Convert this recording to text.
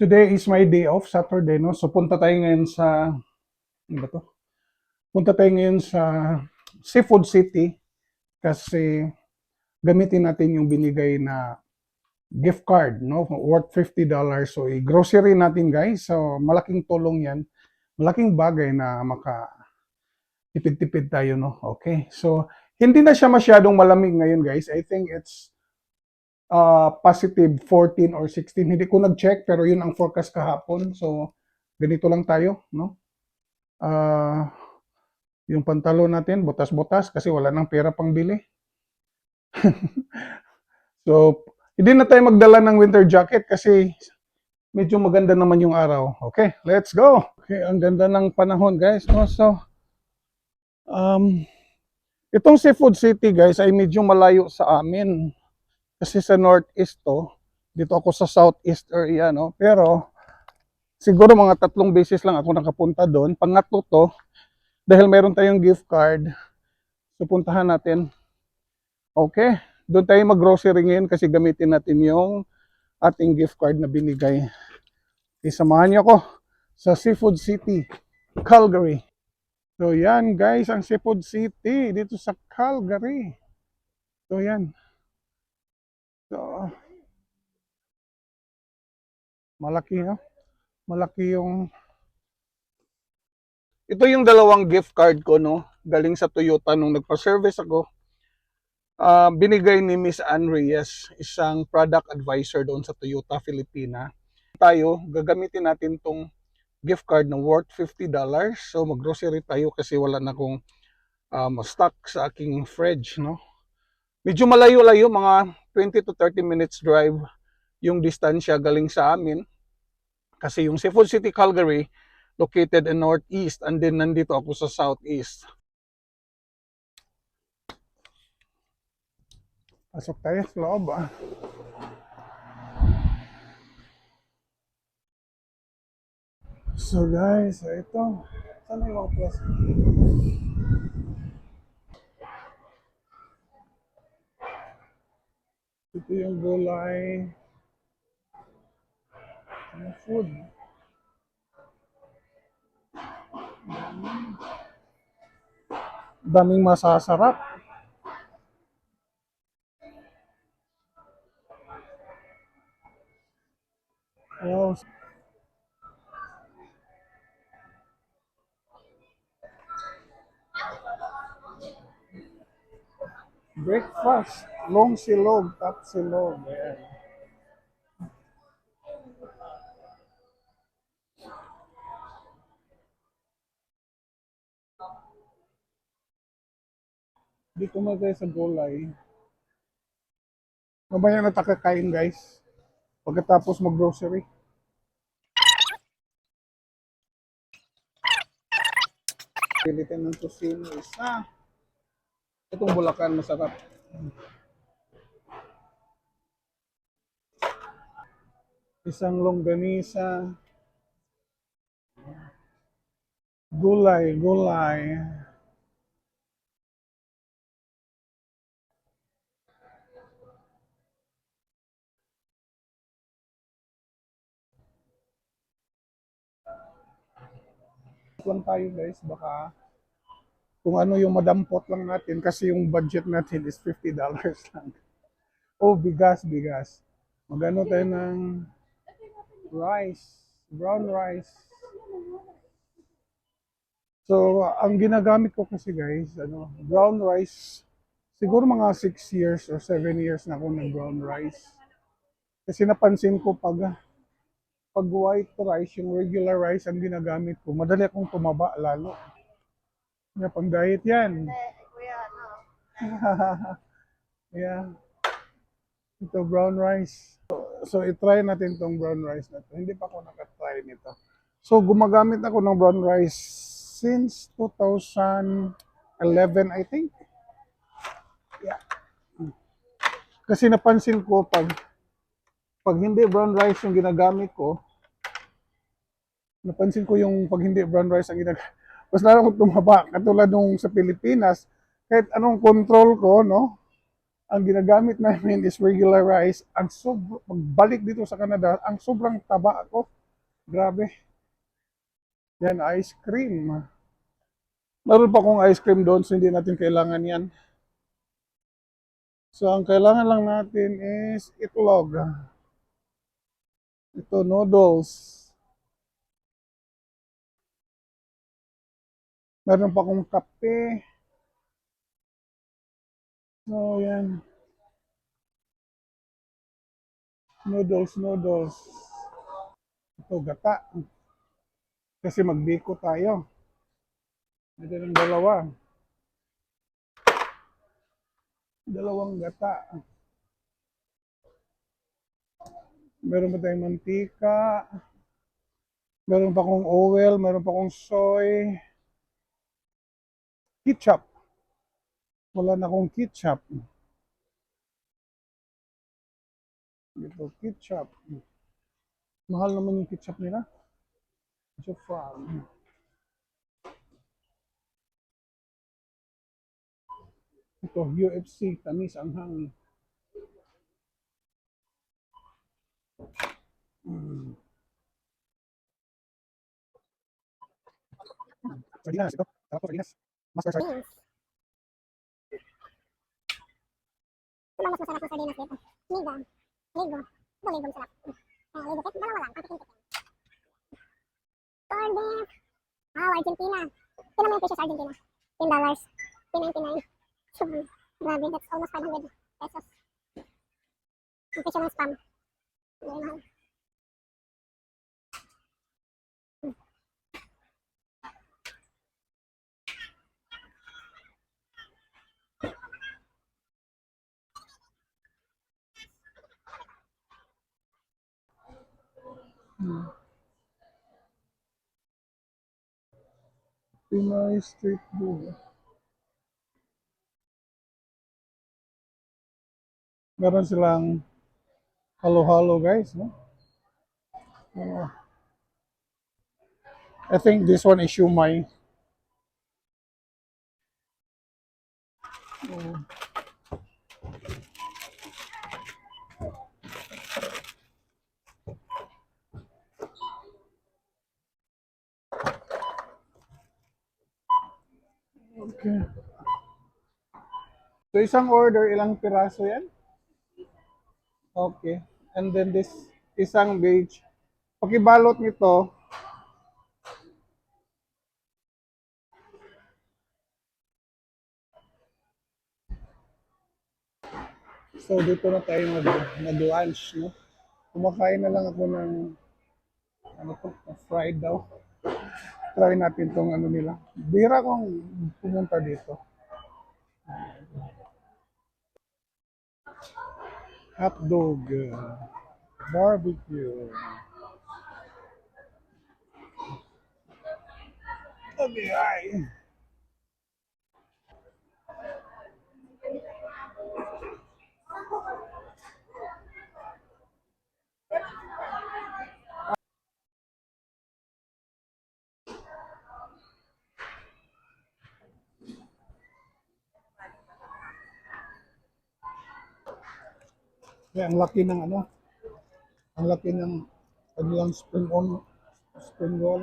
Today is my day off, Saturday, no? So punta tayo ngayon sa, ano ba to? Punta tayo ngayon sa Seafood City kasi gamitin natin yung binigay na gift card, no? Worth $50. So i-grocery natin, guys. So malaking tulong yan. Malaking bagay na maka tipid-tipid tayo, no? Okay. So hindi na siya masyadong malamig ngayon, guys. I think it's uh, positive 14 or 16. Hindi ko nag-check pero yun ang forecast kahapon. So ganito lang tayo, no? Ah, yung pantalo natin, butas-butas kasi wala nang pera pang bili. so, hindi na tayo magdala ng winter jacket kasi medyo maganda naman yung araw. Okay, let's go. Okay, ang ganda ng panahon, guys, no? So, um, itong Seafood City, guys, ay medyo malayo sa amin kasi sa northeast to, dito ako sa southeast area, no? Pero, siguro mga tatlong beses lang ako nakapunta doon. Pangatlo to, dahil meron tayong gift card, so puntahan natin. Okay, doon tayo mag-grocery ngayon kasi gamitin natin yung ating gift card na binigay. Okay, samahan niyo ako sa Seafood City, Calgary. So yan guys, ang Seafood City dito sa Calgary. So yan. So, malaki no? Malaki yung ito yung dalawang gift card ko, no? Galing sa Toyota nung nagpa-service ako. Ah, binigay ni Miss Ann isang product advisor doon sa Toyota Filipina. Tayo, gagamitin natin tong gift card na worth $50. So, mag-grocery tayo kasi wala na akong um, stock sa aking fridge, no? Medyo malayo-layo, mga 20 to 30 minutes drive yung distansya galing sa amin. Kasi yung Seafood City, Calgary, located in northeast and then nandito ako sa southeast. Pasok tayo sa loob ah. So guys, ito. Saan yung mga plus? Ito yung gulay. Ano food? daming masasarap. Oh. Breakfast, long silog, top silog. Dito mo tayo sa gulay. Mamaya na tayo kakain guys. Pagkatapos mag-grocery. Pilitin ng tosino isa. Itong bulakan masarap. Isang longganisa. Gulay, gulay. Lang tayo guys, baka kung ano yung madampot lang natin kasi yung budget natin is $50 lang. Oh, bigas, bigas. Magano tayo ng rice, brown rice. So, ang ginagamit ko kasi guys, ano, brown rice, siguro mga 6 years or 7 years na ako ng brown rice. Kasi napansin ko pag pag white rice, yung regular rice ang ginagamit ko, madali akong tumaba lalo. Kaya pang diet yan. Kuya, ano? yeah. Ito brown rice. So, so i-try natin tong brown rice na to. Hindi pa ako nakatry nito. So gumagamit ako ng brown rice since 2011 I think. Yeah. Kasi napansin ko pag pag hindi brown rice yung ginagamit ko, napansin ko yung pag hindi brown rice ang ginagamit, mas lalo akong tumaba. Katulad nung sa Pilipinas, kahit anong control ko, no? ang ginagamit namin is regular rice. Ang sob pagbalik dito sa Canada, ang sobrang taba ko. Grabe. Yan, ice cream. Meron pa kong ice cream doon, so hindi natin kailangan yan. So, ang kailangan lang natin is itlog. Ito, noodles. Meron pa akong kape. So, yan. Noodles, noodles. Ito, gata. Kasi magbiko tayo. Ito ng dalawa. Dalawang gata. Meron pa tayong mantika. Meron pa akong oil. Meron pa akong soy. Ketchup. Wala na akong ketchup. Ito, ketchup. Mahal naman yung ketchup nila. Ketchup farm. Ito, UFC, tamis, anghang. Mm. Sardinas, ito. Sarap to, sardinas. Master sardinas. lang mas masarap na sardinas dito. Ligo. Ligo. Ito ligo masarap. Kaya ligo kahit dalawa lang. Patikim-tikim. Corned beef. Wow, Argentina. Tingnan mo yung presyo sa Argentina. $10. dollars. 3.99. So, grabe, that's almost 500 pesos. Ang presyo ng spam. Very mahal. Pinoy street food. Meron silang halo-halo guys, no? Oo. I think this one is shumai. Oo. Okay. So isang order, ilang piraso yan? Okay. And then this isang beige. Pakibalot nito. So dito na tayo mag, mag-lunch, no? Kumakain na lang ako ng ano to, fried daw. Try natin tong ano nila. Bira kong pumunta dito. Hotdog. uh, Barbecue. Okay, ay. Kaya ang laki ng ano, ang laki ng kanilang spring on, spring roll.